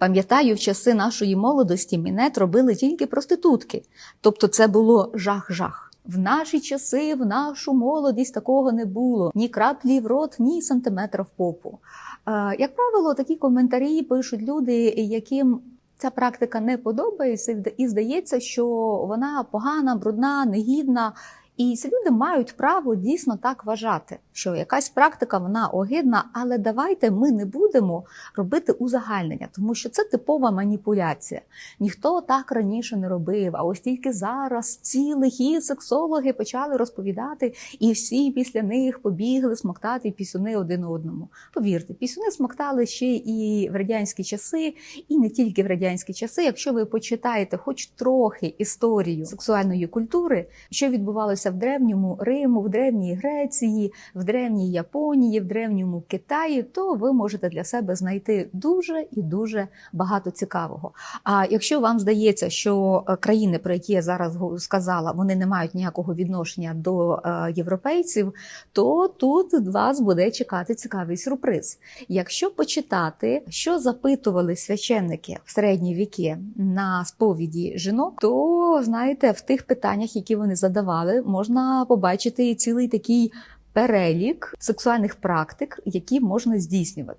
Пам'ятаю, в часи нашої молодості мінет робили тільки проститутки. Тобто це було жах-жах. В наші часи, в нашу молодість такого не було. Ні краплі в рот, ні сантиметра в попу. Е, як правило, такі коментарі пишуть люди, яким ця практика не подобається, і здається, що вона погана, брудна, негідна. І ці люди мають право дійсно так вважати, що якась практика вона огидна, але давайте ми не будемо робити узагальнення, тому що це типова маніпуляція. Ніхто так раніше не робив. А ось тільки зараз ці лихі сексологи почали розповідати, і всі після них побігли смоктати пісюни один одному. Повірте, пісюни смоктали ще і в радянські часи, і не тільки в радянські часи. Якщо ви почитаєте хоч трохи історію сексуальної культури, що відбувалося в древньому Риму, в древній Греції, в древній Японії, в древньому Китаї, то ви можете для себе знайти дуже і дуже багато цікавого. А якщо вам здається, що е, країни, про які я зараз сказала, вони не мають ніякого відношення до е, європейців, то тут вас буде чекати цікавий сюрприз. Якщо почитати, що запитували священники в середні віки на сповіді жінок, то знаєте, в тих питаннях, які вони задавали, можна побачити цілий такий перелік сексуальних практик, які можна здійснювати.